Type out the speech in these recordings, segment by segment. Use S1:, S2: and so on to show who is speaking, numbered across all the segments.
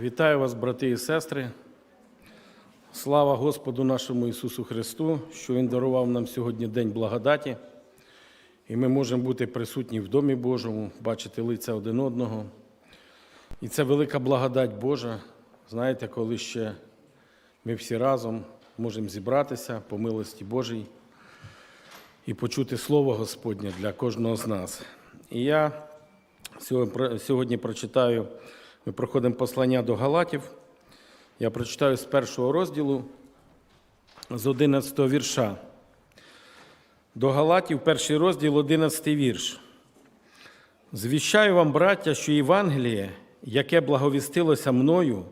S1: Вітаю вас, брати і сестри. Слава Господу нашому Ісусу Христу, що Він дарував нам сьогодні День благодаті, і ми можемо бути присутні в Домі Божому, бачити лиця один одного. І це велика благодать Божа. Знаєте, коли ще ми всі разом можемо зібратися по милості Божій і почути Слово Господнє для кожного з нас. І я сьогодні- прочитаю, ми проходимо послання до Галатів. Я прочитаю з першого розділу, з 11 вірша. До Галатів, перший розділ, 11 вірш. Звіщаю вам, браття, що Євангеліє, яке благовістилося мною,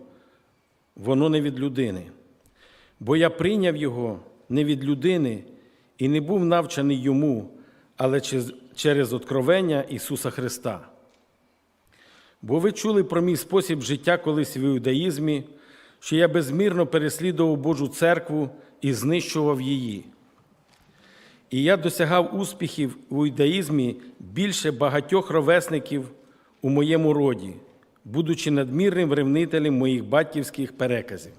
S1: воно не від людини. Бо я прийняв його не від людини і не був навчений йому, але через откровення Ісуса Христа. Бо ви чули про мій спосіб життя колись в іудаїзмі, що я безмірно переслідував Божу церкву і знищував її. І я досягав успіхів у іудаїзмі більше багатьох ровесників у моєму роді, будучи надмірним ревнителем моїх батьківських переказів.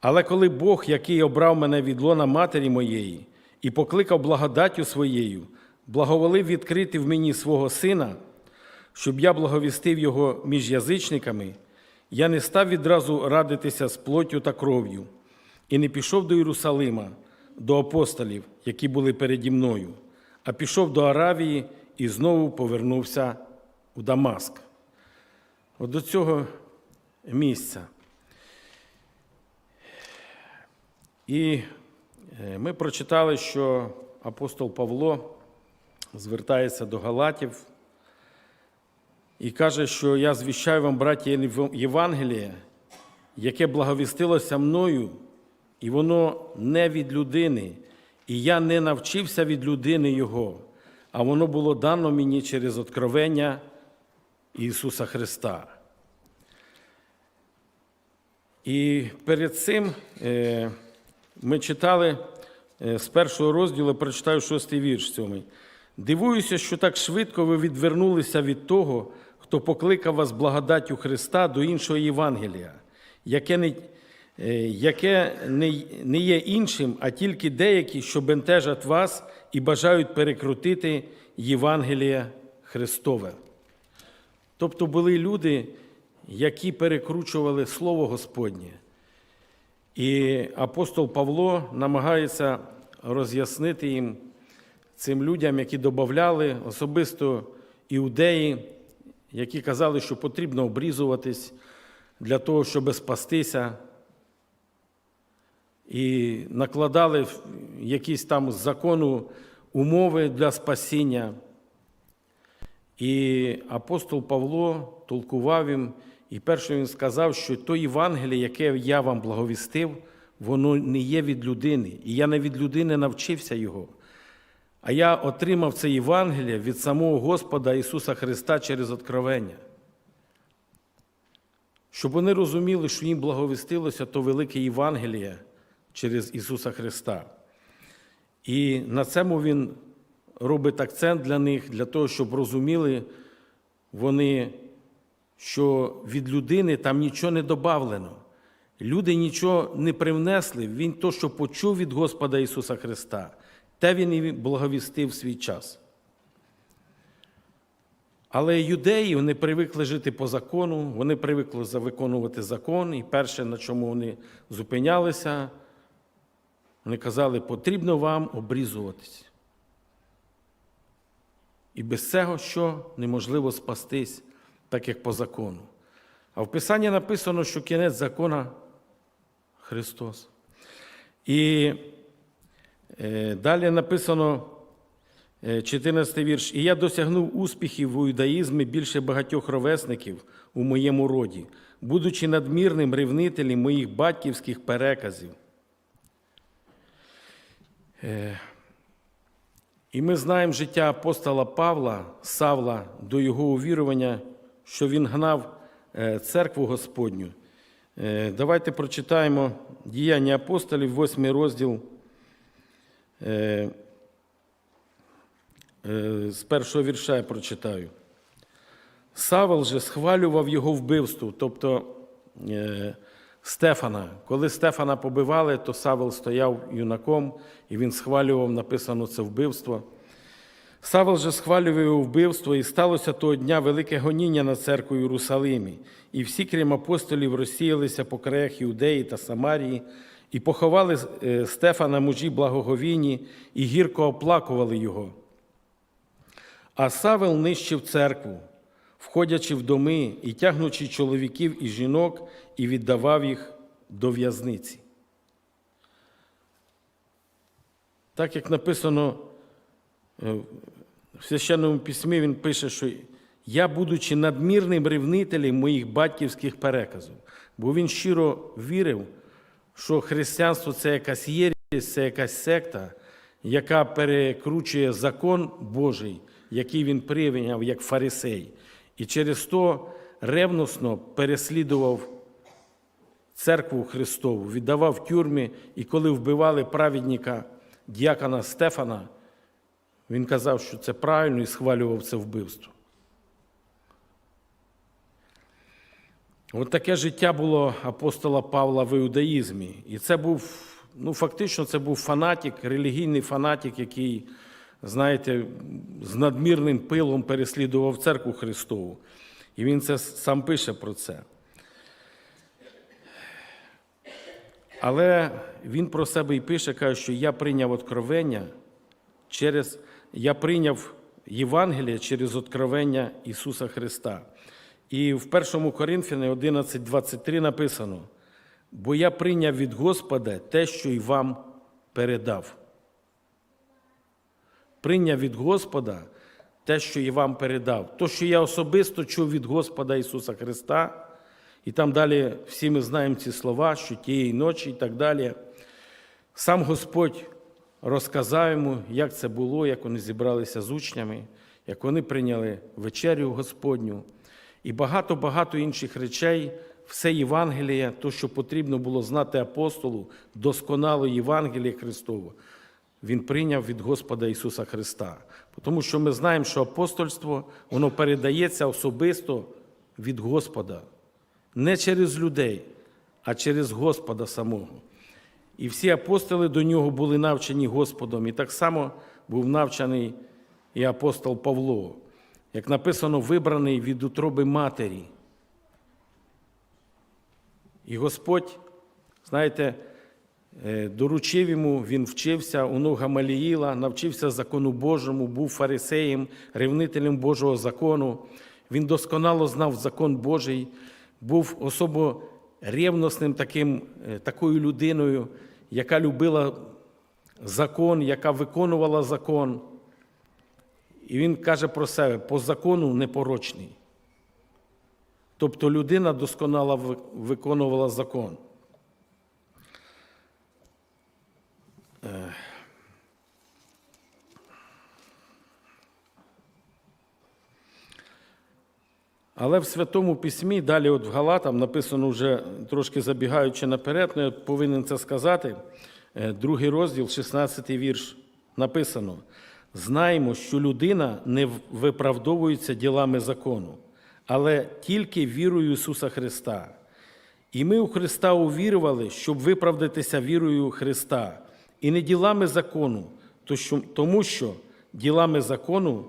S1: Але коли Бог, який обрав мене від лона матері моєї і покликав благодаттю своєю, благоволив відкрити в мені свого сина, щоб я благовістив його між язичниками, я не став відразу радитися з плоттю та кров'ю, і не пішов до Єрусалима, до апостолів, які були переді мною, а пішов до Аравії і знову повернувся у Дамаск. От до цього місця. І е, ми прочитали, що апостол Павло звертається до Галатів і каже, що я звіщаю вам, браті, Євангеліє, яке благовістилося мною, і воно не від людини, і я не навчився від людини Його, а воно було дано мені через откровення Ісуса Христа. І перед цим е, ми читали е, з першого розділу, прочитаю шостий вірш сьомий. Дивуюся, що так швидко ви відвернулися від того, хто покликав вас благодаттю Христа до іншого Євангелія, яке не, е, яке не, не є іншим, а тільки деякі, що бентежать вас і бажають перекрутити Євангеліє Христове. Тобто були люди, які перекручували Слово Господнє. І апостол Павло намагається роз'яснити їм, цим людям, які додавали, особисто іудеї, які казали, що потрібно обрізуватись для того, щоб спастися, і накладали якісь там з закону умови для спасіння. І апостол Павло толкував їм, і перше він сказав, що то Євангеліє, яке я вам благовістив, воно не є від людини. І я не від людини навчився його. А я отримав це Євангеліє від самого Господа Ісуса Христа через откровення. Щоб вони розуміли, що їм благовістилося то велике Євангеліє через Ісуса Христа. І на цьому Він робить акцент для них, для того, щоб розуміли вони, що від людини там нічого не добавлено. Люди нічого не привнесли, Він то, що почув від Господа Ісуса Христа, те Він і благовістив свій час. Але юдеї вони привикли жити по закону, вони привикли виконувати закон, і перше, на чому вони зупинялися, вони казали, потрібно вам обрізуватись. І без цього що неможливо спастись, так як по закону. А в Писанні написано, що кінець закона Христос. І далі написано е, 14 вірш. І я досягнув успіхів у юдаїзмі більше багатьох ровесників у моєму роді, будучи надмірним ревнителем моїх батьківських переказів. Е, і ми знаємо життя апостола Павла, Савла, до його увірування, що він гнав е, церкву Господню. Е, Давайте прочитаємо діяння апостолів, 8 розділ е, е, з першого вірша я прочитаю. Савел же схвалював його вбивство, тобто е, Стефана. Коли Стефана побивали, то Савел стояв юнаком і він схвалював, написано це вбивство. Савел же схвалював його вбивство, і сталося того дня велике гоніння на церкву в Єрусалимі. І всі, крім апостолів, розсіялися по краях Іудеї та Самарії, і поховали е, Стефана мужі благоговійні, і гірко оплакували його. А Савел нищив церкву, входячи в доми і тягнучи чоловіків і жінок, і віддавав їх до в'язниці. Так як написано е, в священному письмі, він пише, що я, будучи надмірним ревнителем моїх батьківських переказів, бо він щиро вірив, що християнство це якась єрість, це якась секта, яка перекручує закон Божий, який він прийняв як фарисей, і через то ревносно переслідував церкву Христову, віддавав тюрми, і коли вбивали праведника діакона Стефана, він казав, що це правильно і схвалював це вбивство. От таке життя було апостола Павла в іудаїзмі. І це був, ну фактично, це був фанатик, релігійний фанатик, який, знаєте, з надмірним пилом переслідував церкву Христову. І він це сам пише про це. Але він про себе і пише, каже, що я прийняв откровення через я прийняв Євангеліє через откровення Ісуса Христа. І в 1 Коринфяни 11:23 написано: бо я прийняв від Господа те, що й вам передав. Прийняв від Господа те, що і вам передав. То, що я особисто чув від Господа Ісуса Христа, і там далі всі ми знаємо ці слова, що тієї ночі і так далі. Сам Господь розказав йому, як це було, як вони зібралися з учнями, як вони прийняли вечерю Господню. І багато-багато інших речей, все Євангеліє, то, що потрібно було знати апостолу, досконало Євангеліє Христове, він прийняв від Господа Ісуса Христа. Тому що ми знаємо, що апостольство воно передається особисто від Господа, не через людей, а через Господа самого. І всі апостоли до нього були навчені Господом, і так само був навчений і апостол Павло як написано, вибраний від утроби матері. І Господь, знаєте, е, доручив йому, він вчився у ног Гамаліїла, навчився закону Божому, був фарисеєм, ревнителем Божого закону. Він досконало знав закон Божий, був особо ревносним таким, е, такою людиною, яка любила закон, яка виконувала закон. І він каже про себе по закону непорочний. Тобто людина досконало виконувала закон. Е. Але в Святому Письмі, далі от в Галатам написано вже трошки забігаючи наперед, але я повинен це сказати. Е, другий розділ, 16 вірш, написано. Знаємо, що людина не виправдовується ділами закону, але тільки вірою Ісуса Христа. І ми у Христа увірували, щоб виправдатися вірою Христа, і не ділами закону, тому що ділами закону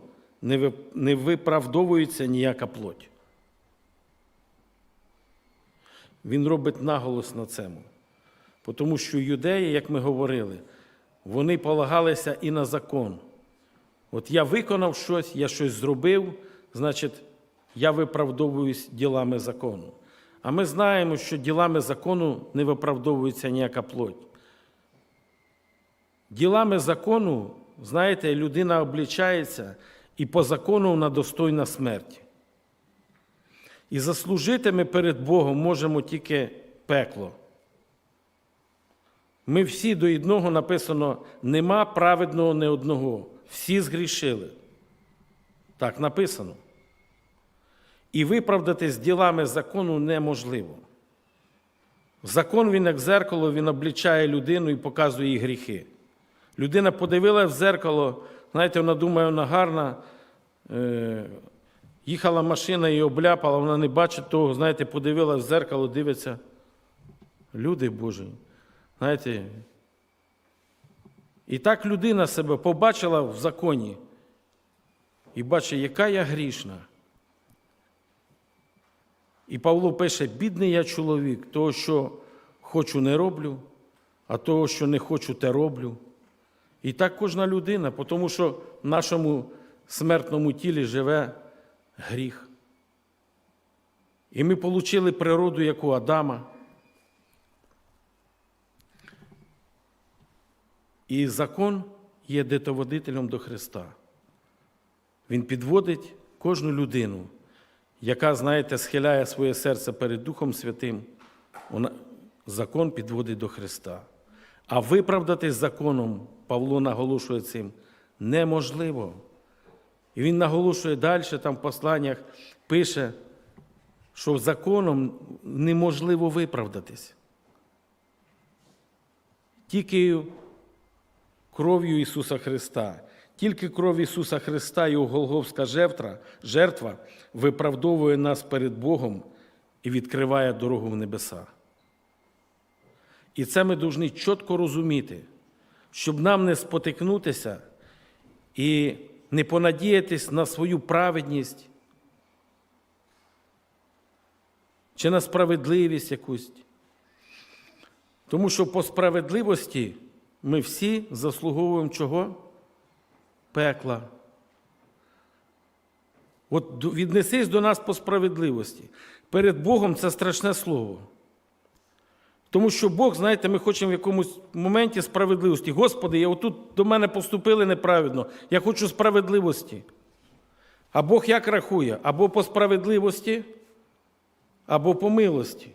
S1: не виправдовується ніяка плоть. Він робить наголос на цьому. Тому що юдеї, як ми говорили, вони полагалися і на закон. От я виконав щось, я щось зробив, значить, я виправдовуюсь ділами закону. А ми знаємо, що ділами закону не виправдовується ніяка плоть. Ділами закону, знаєте, людина облічається і по закону вона достойна смерті. І заслужити ми перед Богом можемо тільки пекло. Ми всі до одного написано: нема праведного не одного всі згрішили. Так написано. І виправдати ділами закону неможливо. Закон він, як зеркало, він облічає людину і показує їй гріхи. Людина подивилася в зеркало, знаєте, вона думає, вона гарна. Е, Їхала машина і обляпала, вона не бачить того, знаєте, подивилась в зеркало, дивиться. Люди Божі. Знаєте, і так людина себе побачила в законі і бачить, яка я грішна. І Павло пише: бідний я чоловік, того, що хочу, не роблю, а того, що не хочу, те роблю. І так кожна людина, тому що в нашому смертному тілі живе гріх. І ми отримали природу, як у Адама. І закон є детоводителем до Христа. Він підводить кожну людину, яка, знаєте, схиляє своє серце перед Духом Святим. Закон підводить до Христа. А виправдатись законом, Павло наголошує цим, неможливо. І він наголошує далі, там в посланнях пише, що законом неможливо виправдатись. Тільки кров'ю Ісуса Христа. Тільки кров Ісуса Христа, Його Голговська жертва, жертва виправдовує нас перед Богом і відкриває дорогу в небеса. І це ми повинні чітко розуміти, щоб нам не спотикнутися і не понадіятись на свою праведність чи на справедливість якусь. Тому що по справедливості ми всі заслуговуємо чого? Пекла. От віднесись до нас по справедливості. Перед Богом це страшне слово. Тому що Бог, знаєте, ми хочемо в якомусь моменті справедливості. Господи, я отут до мене поступили неправильно. Я хочу справедливості. А Бог як рахує? Або по справедливості, або по милості.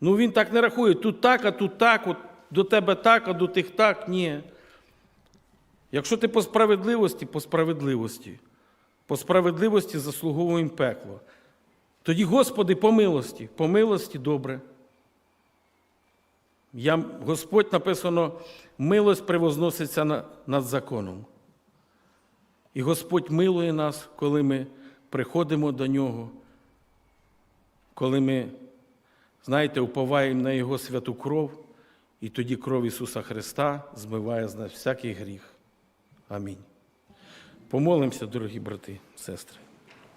S1: Ну він так не рахує. Тут так, а тут так, от до тебе так, а до тих так. Ні. Якщо ти по справедливості, по справедливості. По справедливості заслуговуємо пекло. Тоді, Господи, по милості, по милості добре. Я, Господь написано, милость превозноситься на, над законом. І Господь милує нас, коли ми приходимо до Нього, коли ми, знаєте, уповаємо на Його святу кров, і тоді кров Ісуса Христа змиває з нас всякий гріх. Амінь. Помолимося, дорогі брати, сестри.